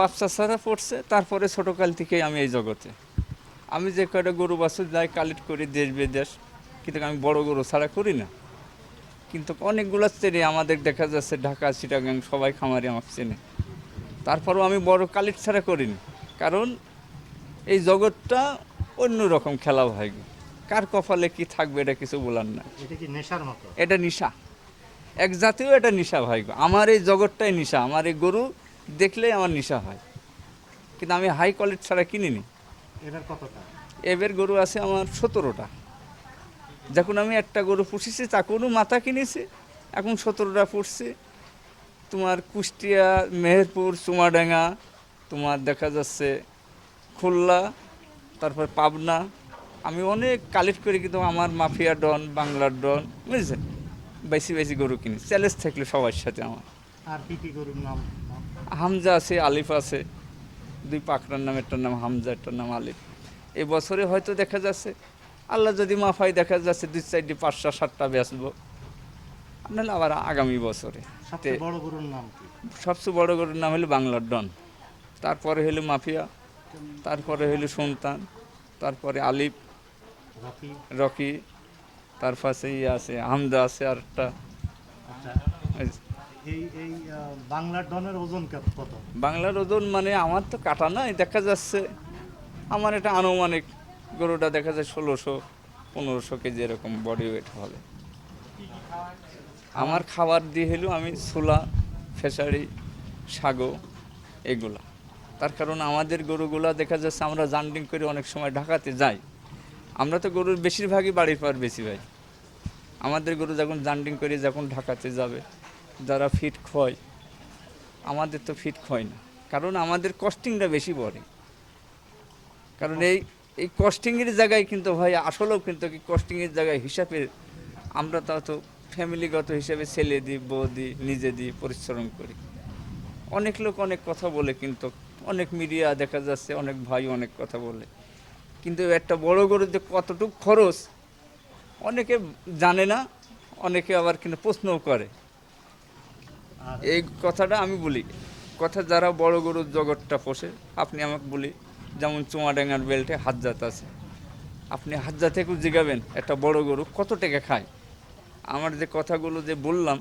বাচ্চা ছাড়া পড়ছে তারপরে ছোটোকাল থেকেই আমি এই জগতে। আমি যে কয়টা গরু বাছুর যাই কালেক্ট করি দেশ বিদেশ কিন্তু আমি বড় গরু ছাড়া করি না। কিন্তু অনেকগুলো চেনে আমাদের দেখা যাচ্ছে ঢাকা চিটাগাং সবাই খামারি আমাকে চেনে। তারপরেও আমি বড় কালেক্ট ছাড়া করিনি কারণ এই জগৎটা অন্যরকম খেলা ভাই। কার কপালে কি থাকবে এটা কিছু বলার না এটা কি নেশার মতো? এটা নিশা। এক জাতীয় এটা নিশা ভাইগো আমার এই জগৎটাই নিশা। আমার এই গরু দেখলেই আমার নিশা হয়। কিন্তু আমি হাই কোয়ালিটি ছাড়া কিনিনি। এবার কতটা? এবার গরু আছে আমার সতেরোটা। যখন আমি একটা গরু পুষেছি তখনও মাথা কিনেছি। এখন সতেরোটা পুষছি। তোমার কুষ্টিয়া মেহেরপুর চুমাডাঙ্গা তোমার দেখা যাচ্ছে খুলনা তারপর পাবনা। আমি অনেক কালেক্ট করি কিন্তু আমার মাফিয়া ডন বাংলার ডন বুঝেছেন? বেশি বেশি গরু কিনি চ্যালেঞ্জ থাকলে সবার সাথে আমার। আর কি কি গরুর নাম নাম? হামজা আছে আলিফ আছে। দুই পাকড়ার নাম একটার নাম হামজা একটার নাম আলিফ। এই বছরে হয়তো দেখা যাচ্ছে। আল্লাহ যদি মাফাই দেখা যাচ্ছে দুই চারটি পাঁচটা সাতটা বেচবো। নাহলে আবার আগামী বছরে। সবচেয়ে বড় গরুর নাম কি? সবচেয়ে বড় গরুর নাম হলো বাংলার ডন। তারপরে হলো মাফিয়া তারপরে হলো সুলতান তারপরে আলিফ রকি। রকি তার পাশে ইয়ে আছে হামজা আছে আর একটা আচ্ছা। এই এই বাংলার ওজন বাংলার ওজন মানে আমার তো কাটা নাই, দেখা যাচ্ছে। আমার এটা আনুমানিক গরুটা দেখা যায় ষোলোশো, পনেরোশো কেজি এরকম বডি ওয়েট হবে। আমার খাবার দিয়ে হলো আমি ছোলা ফেসারি সাগো এগুলা। তার কারণ আমাদের গরুগুলা দেখা যাচ্ছে আমরা জান্ডিং করে অনেক সময় ঢাকাতে যাই। আমরা তো গরুর বেশিরভাগই বাড়ির পর বেশি ভাই। আমাদের গরু যখন জান্ডিং করে যখন ঢাকাতে যাবে যারা ফিট খয়, আমাদের তো ফিট হয় না। কারণ আমাদের কস্টিংটা বেশি পড়ে। কারণ এই এই কস্টিংয়ের জায়গায় কিন্তু ভাই, আসলেও কিন্তু কস্টিংয়ের জায়গায় হিসাবে আমরা তা তো ফ্যামিলিগত হিসাবে ছেলে দিই, বউ দিই, নিজে দিই, পরিশ্রম করি। অনেক লোক অনেক কথা বলে কিন্তু, অনেক মিডিয়া দেখা যাচ্ছে, অনেক ভাই অনেক কথা বলে। কিন্তু একটা বড় গরুতে কতটুকু খরচ, অনেকে জানে না, অনেকে আবার কিন্তু প্রশ্নও করে। এই কথাটা আমি বলি। কথা যারা বড় গরুর জগৎটা পোষে, আপনি আমাকে বলি, যেমন চুমাডাঙ্গার বেল্টে হাতজাত আছে। আপনি হাতজাত থেকেও জিগাবেন, একটা বড় গরু কত টাকা খায়? আমার যে কথাগুলো যে বললাম,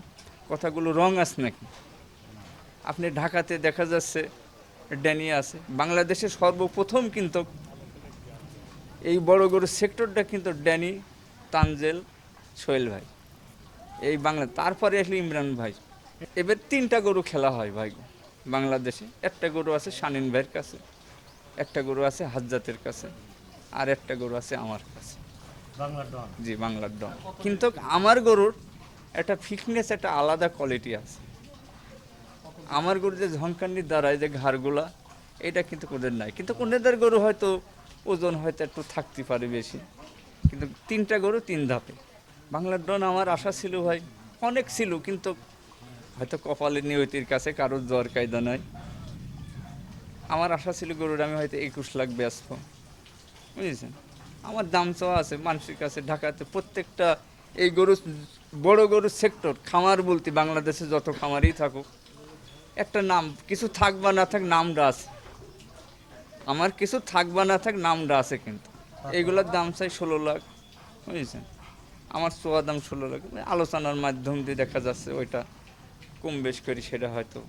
কথাগুলো রং আছে নাকি? আপনি ঢাকাতে দেখা যাচ্ছে, ড্যানি আছে, বাংলাদেশে সর্বপ্রথম কিন্তু এই বড় গরুর সেক্টরটা কিন্তু ড্যানি, তানজেল, সোহেল ভাই। এই বাংলা, তারপরে আসলে ইমরান ভাই। এবার তিনটা গরু খেলা হয় ভাই বাংলাদেশে। একটা গরু আছে শানিন ভাইয়ের কাছে একটা গরু আছে হাজ্জাতের কাছে আর একটা গরু আছে আমার কাছে। জি বাংলার ডন। কিন্তু আমার গরুর একটা ফিটনেস একটা আলাদা কোয়ালিটি আছে। আমার গরু যে ঝঙ্কানির দাঁড়ায় যে ঘাড়গুলা এটা কিন্তু ওদের নাই। কিন্তু কোনেদের গরু হয়তো ওজন হয়তো একটু থাকতে পারে বেশি। কিন্তু তিনটা গরু তিন ধাপে। বাংলার ডন আমার আশা ছিল ভাই অনেক ছিল কিন্তু হয়তো কপালের নিয়তির কাছে কারোর জ্বর কায়দা নয় আমার আশা ছিল গরুর আমি হয়তো একুশ লাখ ব্যস্ত বুঝেছেন? আমার দাম চাওয়া আছে মানুষের কাছে। ঢাকাতে প্রত্যেকটা এই গরু, বড় গরুর সেক্টর খামার বলতে বাংলাদেশে যত খামারই থাকুক, একটা নাম, কিছু থাক বা না থাক নামটা আছে। আমার কিছু থাক বা না থাক নামটা আছে কিন্তু। এইগুলোর দাম চাই ষোলো লাখ, বুঝেছেন? আমার চোয়া দাম ষোলো লাখ। আলোচনার মাধ্যম দিয়ে দেখা যাচ্ছে ওইটা। কম বেশ করি সেটা হয়তো।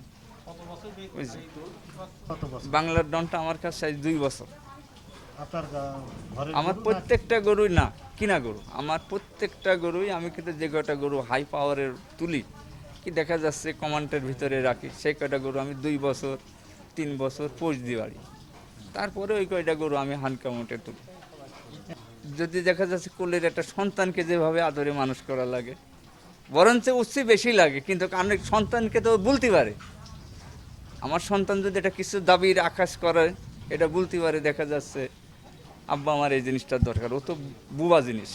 বাংলার ডনটা আমার কাছে আজ দুই বছর। আমার প্রত্যেকটা গরুই না কিনা গরু? আমার প্রত্যেকটা গরুই আমি কিন্তু যে কয়টা গরু হাই পাওয়ারের তুলি কি দেখা যাচ্ছে কমান্ডের ভিতরে রাখি সেই কয়টা গরু আমি দুই বছর তিন বছর পোষ দিয়ে বাড়ি। তারপরে ওই কয়টা গরু আমি হানকামোটে তুলি। যদি দেখা যাচ্ছে কোলের একটা সন্তানকে যেভাবে আদরে মানুষ করা লাগে বরঞ্চ উচ্চ বেশি লাগে কিন্তু অনেক সন্তানকে তো বলতে পারে। আমার সন্তান যদি এটা কিছু দাবির আকাশ করে এটা বলতে পারে দেখা যাচ্ছে আব্বা আমার এই জিনিসটার দরকার ও তো বুবা জিনিস।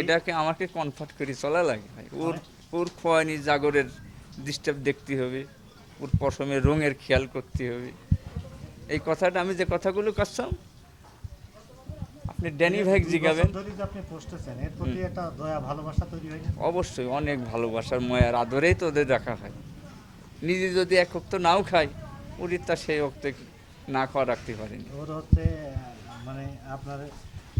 এটাকে আমাকে কনফার্ট করে চলা লাগে ভাই। ওর ওর খোয়ানি জাগরের ডিস্টার্ব দেখতে হবে ওর পশমের রঙের খেয়াল করতে হবে। এই কথাটা আমি যে কথাগুলো করছাম আপনি ড্যানি ভাই জিগাবেন। অবশ্যই অনেক ভালোবাসার ময়ার আদরেই তো ওদের রাখা হয়। নিজে যদি এক তো নাও খায় খাই উড়িদটা সেই অক্তে না খাওয়া রাখতে পারিনি। ওর হচ্ছে মানে আপনার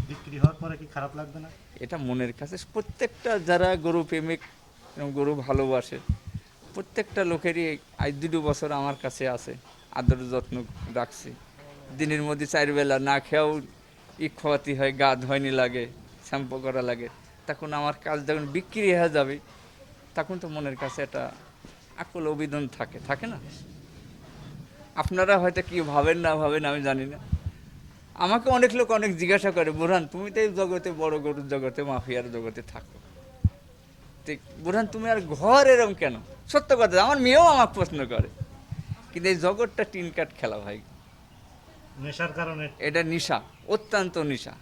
বিক্রি হওয়ার পরে কি খারাপ লাগবে না? এটা মনের কাছে প্রত্যেকটা যারা গরু প্রেমিক এবং গরু ভালোবাসে প্রত্যেকটা লোকেরই আজ দুটো বছর আমার কাছে আছে আদর যত্ন রাখছি। দিনের মধ্যে চারবেলা না খেয়েও ই খাওয়াতে হয় গা ধোয়নি লাগে, শ্যাম্পু করা লাগে। তখন আমার কাজ যখন বিক্রি হয়ে যাবে, তখন তো মনের কাছে একটা আকল অভিধান থাকে থাকে না? আপনারা হয়তো কি ভাবেন, না ভাবেন, আমি জানি না। আমাকে অনেক লোক অনেক জিজ্ঞাসা করে, বুরহান, তুমি তো এই জগতে বড় গরুর জগতে, মাফিয়ার জগতে থাকো। ঠিক, বুরহান, তুমি আর ঘর এরম কেন? সত্য কথা, আমার মেয়েও আমাকে প্রশ্ন করে। কিন্তু এই জগৎটা টিন কাট খেলা ভাই। নেশার কারণে। এটা নিশা অত্যন্ত নিশা।